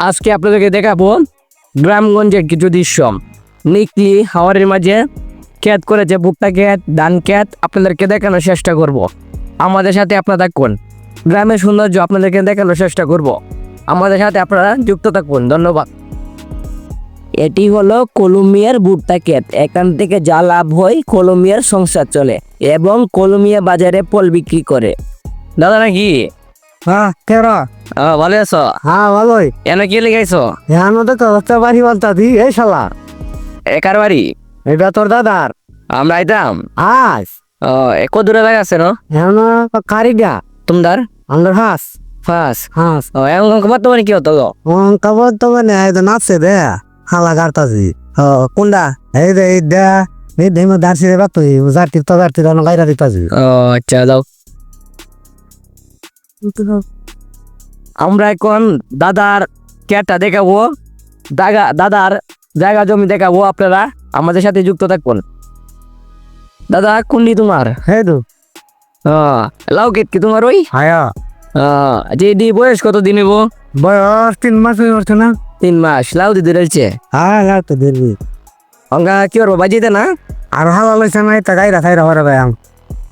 আজকে আপনাদেরকে দেখাবো গ্রামগঞ্জের কিছু দৃশ্য। নিকলি হাওয়ারের মাঝে ক্ষেত করেছে ভুট্টা ক্ষেত ধান ক্ষেত আপনাদেরকে দেখানোর চেষ্টা করব। আমাদের সাথে আপনারা থাকুন। গ্রামের সৌন্দর্য আপনাদেরকে দেখানোর চেষ্টা করব। আমাদের সাথে আপনারা যুক্ত থাকুন। ধন্যবাদ। এটি হলো কলমিয়ার ভুট্টা ক্ষেত এখান থেকে যা লাভ হয় কলমিয়ার সংসার চলে এবং কলমিয়া বাজারে ফল বিক্রি করে। দাদা নাকি? হ্যাঁ কেরা আহ, ভালো আছো? হ্যাঁ ভালোই। এনে কি লেগাইছো হ্যাঁ তো তোর বাড়ি বলতা দি এই শালা। একার বাড়ি? এটা তোর দাদার। আমরা আইতাম। হাস ও এক দূরে লাগে আছে no এখন কারিগা। তোমার আন্ডার হাস। ফাস হাস। ও এমন কমার তোমার কি হতো গো? ওন কাবর তো মানে এই তো নাচছে দে হালা গারতাছি ও কোনটা এই দে এই দে এই দে মো দারছি রে বাতুই জারতি তো জারতি গাইরা দিতাছি। ও আচ্ছা দাও আমরা এখন দাদার ক্যাটটা দেখাবো। দাগা দাদার জায়গা জমি দেখাবো আপনারা। আমাদের সাথে যুক্ত থাকুন। দাদা কুন্ডি তোমার? এই তো। লাউ কেট কি তোমার ওই? হায়া। যে দি বয়স কত দিন হইব? বয়স তিন মাস হয়ে গেছে না। তিন মাস। লাউ দিতে রয়েছে হ্যাঁ লাগ তো দিবি অঙ্গা কি করব? বাজিতে না? আর হালা লইছে না এটা গাইরা থাইরা হরে ভাই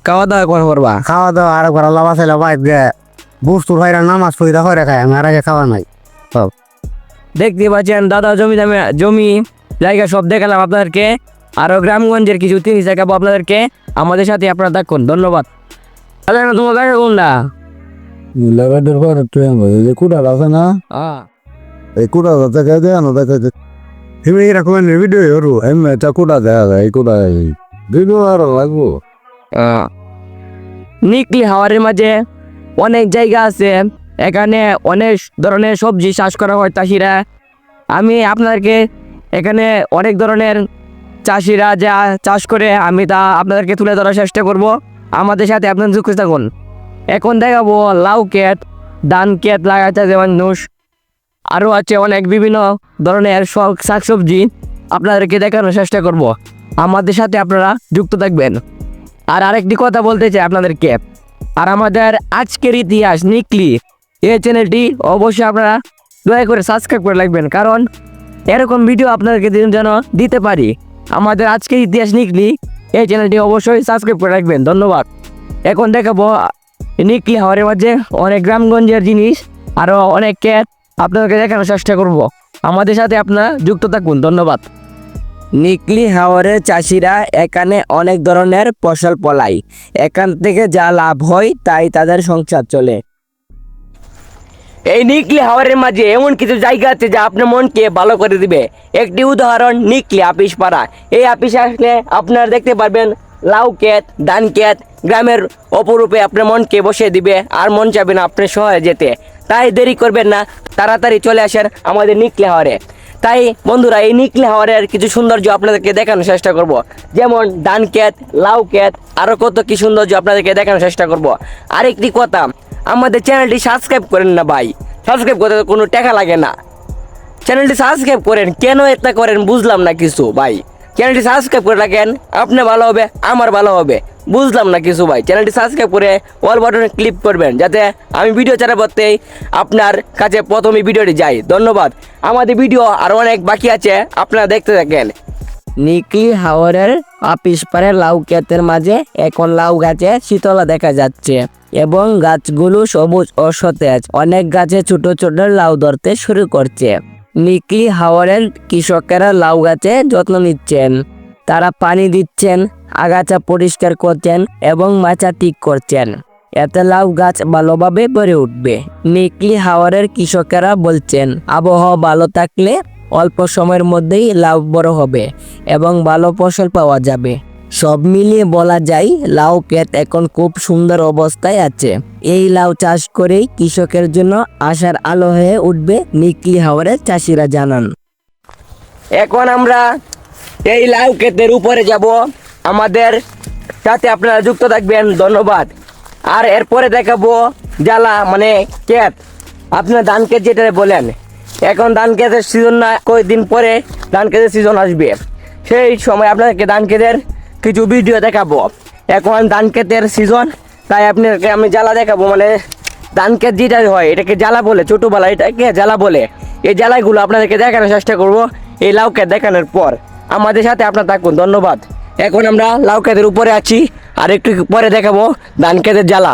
খাওয়া দাওয়া করবা খাওয়া দাওয়া আর একবার লাভা চাইলে বাইর বুস্তুর ভাইরা নামাজ পড়িরা হরে খায় আমি আর আগে খাওয়া নাই। সব দেখতে পাচ্ছেন দাদা জমি দামে জমি জায়গা সব দেখালাম আপনাদেরকে। আরও গ্রামগঞ্জের কিছু জিনিস দেখাবো আপনাদেরকে। আমাদের সাথে আপনারা থাকুন ধন্যবাদ। তাহলে তোমার জায়গা কোনটা? লাগানোর পর তুই যে কুড়া আছে না? আহ, এই কুড়া দেখা যায় না দেখা যায় তুমি এরকম ভিডিও হরু এমনি এটা কুড়া দেখা যায় এই কুড়া ভিডিও আর লাগবো। নিকলি হাওয়ারের মাঝে অনেক জায়গা আছে। এখানে অনেক ধরনের সবজি চাষ করা হয় চাষিরা। আমি আপনাদেরকে এখানে অনেক ধরনের চাষিরা যা চাষ করে, আমি তা আপনাদেরকে তুলে ধরার চেষ্টা করব। আমাদের সাথে আপনার যুক্ত থাকুন। এখন দেখাবো লাউ ক্ষেত, ধান ক্ষেত লাগাচ্ছে যেমন মানুষ। আরও আছে অনেক বিভিন্ন ধরনের শখ, শাকসবজি। আপনাদেরকে দেখানোর চেষ্টা করব। আমাদের সাথে আপনারা যুক্ত থাকবেন। আর আরেকটি কথা বলতে চাই আপনাদেরকে। আর আমাদের আজকের ইতিহাস নিকলি এই চ্যানেলটি অবশ্যই আপনারা দয়া করে সাবস্ক্রাইব করে রাখবেন, কারণ এরকম ভিডিও আপনাদেরকে যেন দিতে পারি। আমাদের আজকের ইতিহাস নিকলি এই চ্যানেলটি অবশ্যই সাবস্ক্রাইব করে রাখবেন, ধন্যবাদ। এখন দেখাবো নিকলি হাওয়ারের মাঝে অনেক গ্রামগঞ্জের জিনিস আরও অনেক ক্যাট আপনাদেরকে দেখানোর চেষ্টা করব। আমাদের সাথে আপনারা যুক্ত থাকুন, ধন্যবাদ। নিকলি হাওয়ারের চাষিরা এখানে অনেক ধরনের ফসল ফলায়। এখান থেকে যা লাভ হয় তাই তাদের সংসার চলে। এই নিকলি হাওয়ারের মাঝে এমন কিছু জায়গা আছে যা আপনার মনকে ভালো করে দিবে। একটি উদাহরণ, নিকলি আপিস পাড়া। এই আপিসে আসলে আপনারা দেখতে পারবেন, লাউ ক্ষেত, ধান ক্ষেত, গ্রামের অপরূপে আপনার মনকে বসিয়ে দিবে আর মন চাবে না আপনার শহরে যেতে। তাই দেরি করবেন না, তাড়াতাড়ি চলে আসেন আমাদের নিকলি হাওয়ারে তাই বন্ধুরা, এই নিকলে হাওয়ারের কিছু সৌন্দর্য আপনাদেরকে দেখানোর চেষ্টা করব। যেমন ডান ক্ষেত লাউ ক্যাত আরও কত কি সৌন্দর্য আপনাদেরকে দেখানোর চেষ্টা করব। আরেকটি কথা, আমাদের চ্যানেলটি সাবস্ক্রাইব করেন না ভাই। সাবস্ক্রাইব করতে কোনো টাকা লাগে না। চ্যানেলটি সাবস্ক্রাইব করেন, কেন এটা করেন বুঝলাম না কিছু, ভাই। চ্যানেলটি সাবস্ক্রাইব করে রাখেন। আপনি ভালো হবে, আমার ভালো হবে। বুঝলাম না কিছু ভাই। চ্যানেলটি সাবস্ক্রাইব করে অল বাটনে ক্লিক করবেন, যাতে আমি ভিডিও চালাবতেই আপনার কাছে প্রথমে ভিডিওটি যাই। ধন্যবাদ। আমাদের ভিডিও আর অনেক বাকি আছে, আপনারা দেখতে থাকেন। নিকলি হাওয়ারের আপিস পারে লাউ ক্ষেতের মাঝে এখন লাউ গাছে শীতলা দেখা যাচ্ছে এবং গাছগুলো সবুজ ও সতেজ। অনেক গাছে ছোট ছোট লাউ ধরতে শুরু করছে। নিকলি হাওয়ারের কৃষকেরা লাউ গাছে যত্ন নিচ্ছেন। তারা পানি দিচ্ছেন, আগাছা পরিষ্কার করছেন এবং মাচা ঠিক করছেন। এতে লাউ গাছ ভালোভাবে বেড়ে উঠবে। নিকলি হাওয়ারের কৃষকেরা বলছেন, আবহাওয়া ভালো থাকলে অল্প সময়ের মধ্যেই লাউ বড় হবে এবং ভালো ফসল পাওয়া যাবে। সব মিলিয়ে বলা যায়, লাউ ক্ষেত এখন খুব সুন্দর অবস্থায় আছে। এই লাউ চাষ করেই কৃষকের জন্য আশার আলো হয়ে উঠবে, নিকলি হাওয়ারের চাষিরা জানান। এখন আমরা এই লাউ ক্ষেতের উপরে যাব। আমাদের সাথে আপনারা যুক্ত থাকবেন, ধন্যবাদ। আর এরপরে দেখাবো জ্বালা মানে ক্ষেত। আপনার ধান ক্ষেত যেটা বলেন। এখন ধান ক্ষেতের সিজন না কয়েকদিন পরে ধান ক্ষেতের সিজন আসবে। সেই সময় আপনাদেরকে ধান ক্ষেতের কিছু ভিডিও দেখাবো। এখন ধান ক্ষেতের সিজন তাই আপনাকে আমি জ্বালা দেখাবো। মানে ধান ক্ষেত যেটা হয়, এটাকে জ্বালা বলে, ছোটোবেলা এটাকে জ্বালা বলে। এই জ্বালাগুলো আপনাদেরকে দেখানোর চেষ্টা করব এই লাউ ক্ষেত দেখানোর পর। আমাদের সাথে আপনার থাকুন, ধন্যবাদ। এখন আমরা লাউ ক্ষেতের উপরে আছি, আর একটু পরে দেখাবো ধান ক্ষেতের জ্বালা।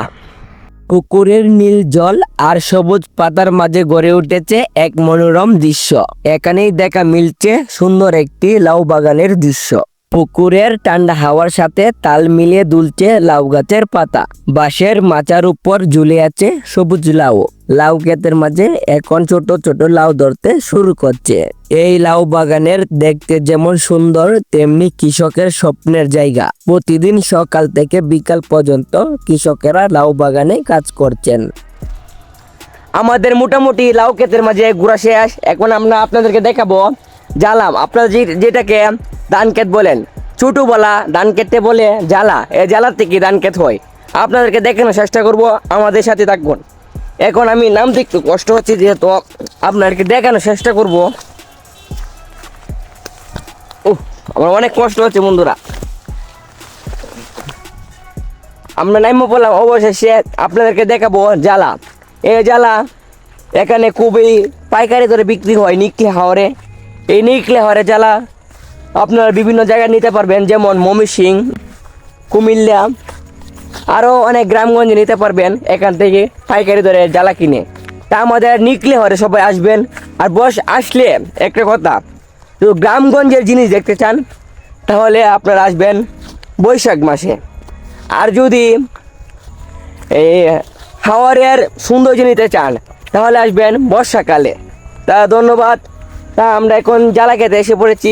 পুকুরের নীল জল আর সবুজ পাতার মাঝে গড়ে উঠেছে এক মনোরম দৃশ্য। এখানেই দেখা মিলছে সুন্দর একটি লাউ বাগানের দৃশ্য। পুকুরের ঠান্ডা হাওয়ার সাথে তাল মিলিয়ে দুলছে লাউ গাছের পাতা। বাঁশের মাচার উপর ঝুলে আছে সবুজ লাউ। লাউ ক্ষেতের মাঝে এখন ছোট ছোট লাউ ধরতে শুরু করছে। এই লাউ বাগানের দেখতে যেমন সুন্দর, তেমনি কৃষকের স্বপ্নের জায়গা। প্রতিদিন সকাল থেকে বিকাল পর্যন্ত কৃষকেরা লাউ বাগানে কাজ করছেন। আমাদের মোটামুটি লাউ ক্ষেতের মাঝে ঘোরা শেষ। এখন আমরা আপনাদেরকে দেখাবো জ্বালাম। আপনারা যে যেটাকে ধান ক্ষেত বলেন, ছোটো বলা ধান ক্ষেতে বলে জ্বালা। এই জ্বালার থেকে ধান ক্ষেত হয়? আপনাদেরকে দেখানোর চেষ্টা করব, আমাদের সাথে থাকুন এখন আমি নাম দেখতে কষ্ট হচ্ছে, যেহেতু আপনাদেরকে দেখানোর চেষ্টা করব। ও আমার অনেক কষ্ট হচ্ছে বন্ধুরা। আমরা নাইমো বললাম অবশেষে আপনাদেরকে দেখাবো জ্বালা। এ জ্বালা এখানে খুবই পাইকারি দরে বিক্রি হয় নিকলে হাওরে। এই নিকলে হাওরে জ্বালা। আপনারা বিভিন্ন জায়গায় নিতে পারবেন, যেমন মমিসিং কুমিল্লা আরও অনেক গ্রামগঞ্জে নিতে পারবেন এখান থেকে পাইকারি দরে জ্বালা কিনে। তা আমাদের নিকলে হরে সবাই আসবেন। আর বস, আসলে একটা কথা তো গ্রামগঞ্জের জিনিস দেখতে চান, তাহলে আপনারা আসবেন বৈশাখ মাসে। আর যদি এই হাওয়ারের সৌন্দর্য নিতে চান, তাহলে আসবেন বর্ষাকালে। তা ধন্যবাদ। তা আমরা এখন জ্বালাকেতে এসে পড়েছি।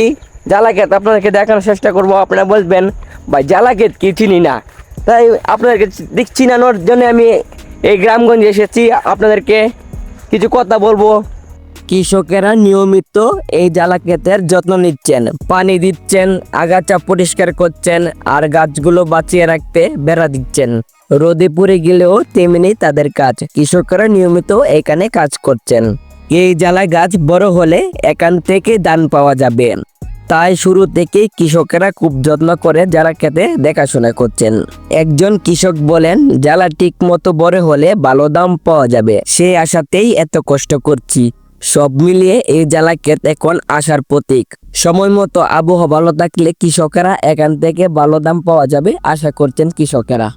জ্বালাকেত আপনাদেরকে দেখানোর চেষ্টা করব, আপনারা বলবেন বা জ্বালাকেত কি চিনি না? তাই আপনাদেরকে চিনানোর জন্য আমি এই গ্রামগঞ্জে এসেছি। আপনাদেরকে কিছু কথা বলব। কৃষকেরা নিয়মিত এই জ্বালা ক্ষেতের যত্ন নিচ্ছেন, পানি দিচ্ছেন, আগাছা পরিষ্কার করছেন, আর গাছগুলো বাঁচিয়ে রাখতে বেড়া দিচ্ছেন। রোদে পড়ে গেলেও তেমনি তাদের কাজ। কৃষকরা নিয়মিত এখানে কাজ করছেন। এই জ্বালা গাছ বড় হলে এখান থেকে দান পাওয়া যাবে। তাই শুরু থেকেই কৃষকেরা খুব যত্ন করে জ্বালা খেতে দেখাশোনা করছেন। একজন কৃষক বলেন, জ্বালা ঠিক মতো বড় হলে ভালো দাম পাওয়া যাবে। সেই আশাতেই এত কষ্ট করছি। সব মিলিয়ে এই জ্বালা ক্ষেত এখন আসার প্রতীক। সময় মতো আবহাওয়া ভালো থাকলে কৃষকেরা এখান থেকে ভালো দাম পাওয়া যাবে আশা করছেন কৃষকেরা।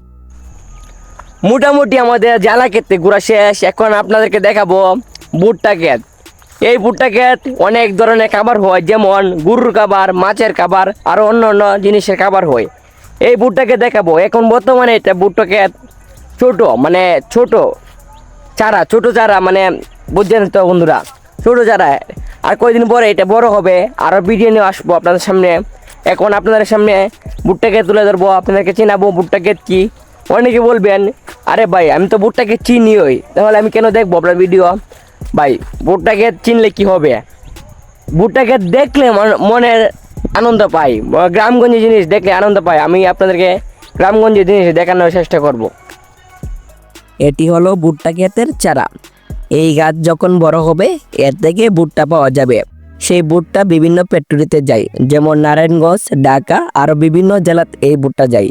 মোটামুটি আমাদের জ্বালা ক্ষেত্রে ঘোরা শেষ। এখন আপনাদেরকে দেখাবো ভুট্টা ক্ষেত। এই ভুট্টা ক্ষেত অনেক ধরনের খাবার হয়, যেমন গরুর খাবার, মাছের খাবার আরও অন্য অন্য জিনিসের খাবার হয়। এই ভুট্টাকে দেখাবো। এখন বর্তমানে এটা ভুট্টা ক্ষেত ছোট মানে ছোট চারা ছোট চারা মানে বুঝছেন তো বন্ধুরা? ছোট চারা। আর কয়েকদিন পরে এটা বড় হবে আরও ভিডিও নিয়ে আসব আপনাদের সামনে। এখন আপনাদের সামনে ভুট্টাকে তুলে ধরবো, আপনাদেরকে চিনাবো ভুট্টাকে কি। অনেকে বলবেন, আরে ভাই, আমি তো ভুট্টাকে চিনি ওই তাহলে আমি কেন দেখব আপনার ভিডিও ভাই, ভুট্টাকে চিনলে কি হবে? ভুট্টাকে দেখলে মন- মনের আনন্দ পাই। গ্রামগঞ্জের জিনিস দেখলে আনন্দ পাই। আমি আপনাদেরকে গ্রামগঞ্জের জিনিস দেখানোর চেষ্টা করব। এটি হলো ভুট্টা ক্ষেতের চারা। এই গাছ যখন বড় হবে, এর থেকে ভুট্টা পাওয়া যাবে। সেই ভুট্টা বিভিন্ন ফ্যাক্টরিতে যায়। যেমন নারায়ণগঞ্জ, ঢাকা, আরও বিভিন্ন জেলাতে এই ভুট্টা যায়।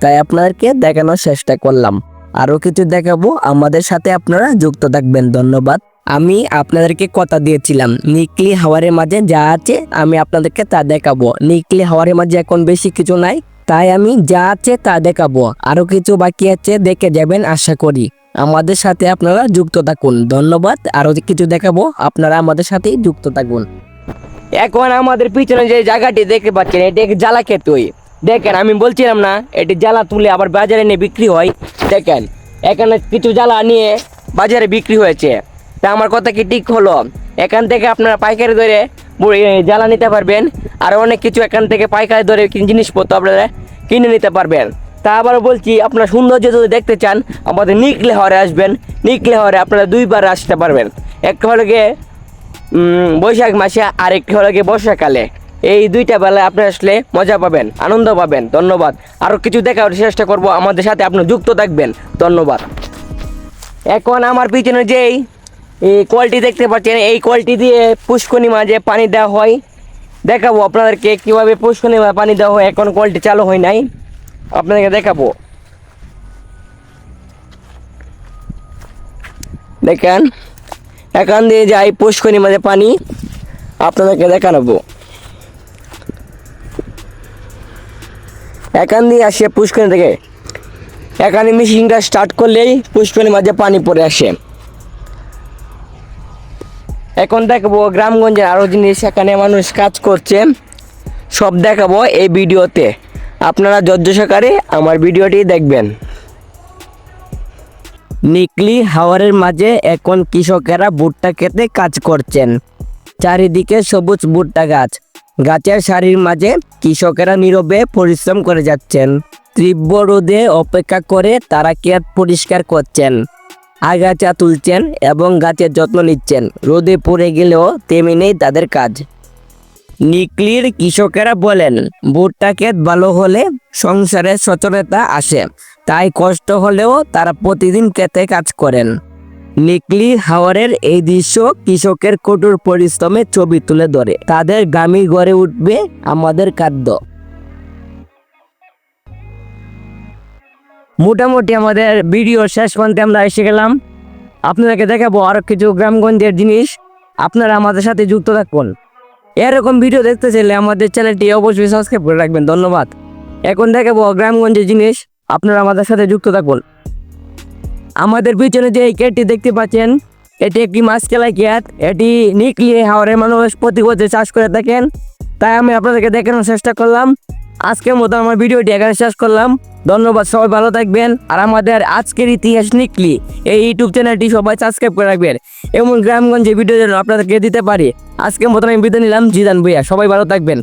তাই আপনাদেরকে দেখানোর চেষ্টা করলাম। আরও কিছু দেখাবো। আমাদের সাথে আপনারা যুক্ত থাকবেন। ধন্যবাদ। আমি আপনাদেরকে কথা দিয়েছিলাম, নিকলি হাওয়ারের মাঝে যা আছে আমি আপনাদেরকে তা দেখাবো। নিকলি হাওয়ারের মাঝে এখন বেশি কিছু নাই, তাই আমি যা আছে তা দেখাবো। আরও কিছু বাকি আছে দেখে যাবেন, আশা করি। আমাদের সাথে আপনারা যুক্ত থাকুন। ধন্যবাদ। আরও কিছু দেখাবো, আপনারা আমাদের সাথেই যুক্ত থাকুন। এখন আমাদের পিছনে যে জায়গাটি দেখতে পাচ্ছেন, এটি জ্বালা ক্ষেতই দেখেন, আমি বলছিলাম না, এটি জ্বালা তুলে আবার বাজারে নিয়ে বিক্রি হয়। দেখেন, এখানে কিছু জ্বালা নিয়ে বাজারে বিক্রি হয়েছে। তা আমার কথা কি ঠিক হলো? এখান থেকে আপনারা পাইকারি ধরে জ্বালা নিতে পারবেন। আর অনেক কিছু এখান থেকে পাইকারি ধরে জিনিসপত্র আপনারা কিনে নিতে পারবেন। তা আবার বলছি, আপনার সৌন্দর্য যদি দেখতে চান, আমাদের নিকলে হরে আসবেন। নিকলে হরে আপনারা দুইবার আসতে পারবেন। একটা হলো গিয়ে বৈশাখ মাসে, আর একটি হলো গিয়ে বর্ষাকালে। এই দুইটা বেলায় আপনি আসলে মজা পাবেন, আনন্দ পাবেন। ধন্যবাদ। আরও কিছু দেখার চেষ্টা করব। আমাদের সাথে আপনি যুক্ত থাকবেন। ধন্যবাদ। এখন আমার পিছনে যেই এই কোয়ালিটি দেখতে পাচ্ছেন, এই কোয়ালিটি দিয়ে পুষ্কনি মাঝে পানি দেওয়া হয়, দেখাবো আপনাদেরকে কীভাবে পুষ্কনি মাঝে পানি দেওয়া হয়, এখন কোয়ালিটি চালু হয় নাই। আপনাদেরকে দেখাবো। দেখেন, এখান দিয়ে যাই পুষ্করিণী মাঝে পানি, আপনাদেরকে দেখাবো এখান দিয়ে আসে পুষ্কনি থেকে। এখানে মেশিনটা স্টার্ট করলেই পুষ্করিণীর মাঝে পানি পড়ে আসে। এখন দেখাবো গ্রামগঞ্জের আরও জিনিস, এখানে মানুষ কাজ করছে। সব দেখাবো এই ভিডিওতে। আপনারা ধৈর্য সহকারে আমার ভিডিওটি দেখবেন। নিকলি হাওয়ারের মাঝে এখন কৃষকেরা ভুট্টা খেতে কাজ করছেন। চারিদিকে সবুজ ভুট্টা গাছ। গাছের সারির মাঝে কৃষকেরা নীরবে পরিশ্রম করে যাচ্ছেন। তীব্র রোদে অপেক্ষা করে তারা ক্ষেত পরিষ্কার করছেন? আগাছা তুলছেন এবং গাছের যত্ন নিচ্ছেন। রোদে পড়ে গেলেও তেমনি নেই তাদের কাজ। নিকলির কৃষকেরা বলেন, ভুট্টা ক্ষেত ভালো হলে সংসারে সচেতনতা আসে, তাই কষ্ট হলেও তারা প্রতিদিন ক্ষেতে কাজ করেন। নিকলি হাওয়ারের এই দৃশ্য কৃষকের কঠোর পরিশ্রমে ছবি তুলে ধরে। তাদের গ্রামে গড়ে উঠবে আমাদের খাদ্য। মোটামুটি আমাদের ভিডিও শেষ পর্যন্ত আমরা এসে গেলাম। আপনাদেরকে দেখাবো আরও কিছু গ্রামগঞ্জের জিনিস। আপনারা আমাদের সাথে যুক্ত থাকুন। এরকম ভিডিও দেখতে চাইলে আমাদের চ্যানেলটি অবশ্যই সাবস্ক্রাইব করে রাখবেন। ধন্যবাদ। এখন দেখাবো গ্রামগঞ্জের জিনিস। আপনারা আমাদের সাথে যুক্ত থাকুন। আমাদের পিছনে যে এই কেটটি দেখতে পাচ্ছেন, এটি একটি মাছ খেলায় কেয়াত এটি নিকলিয়ে হাওড়ের মানুষ প্রতি বছর চাষ করে থাকেন। তাই আমি আপনাদেরকে দেখানোর চেষ্টা করলাম। আজকের মতো আমার ভিডিওটি এখানে শেষ করলাম। ধন্যবাদ, সবাই ভালো থাকবেন। আর আমাদের আজকের ইতিহাস নিকলি, এই ইউটিউব চ্যানেলটি সবাই সাবস্ক্রাইব করে রাখবেন। এমন গ্রামগঞ্জে ভিডিও যেন আপনাদেরকে দিতে পারি। আজকের মতো আমি বিদায় নিলাম, জিদান ভুইয়া, সবাই ভালো থাকবেন।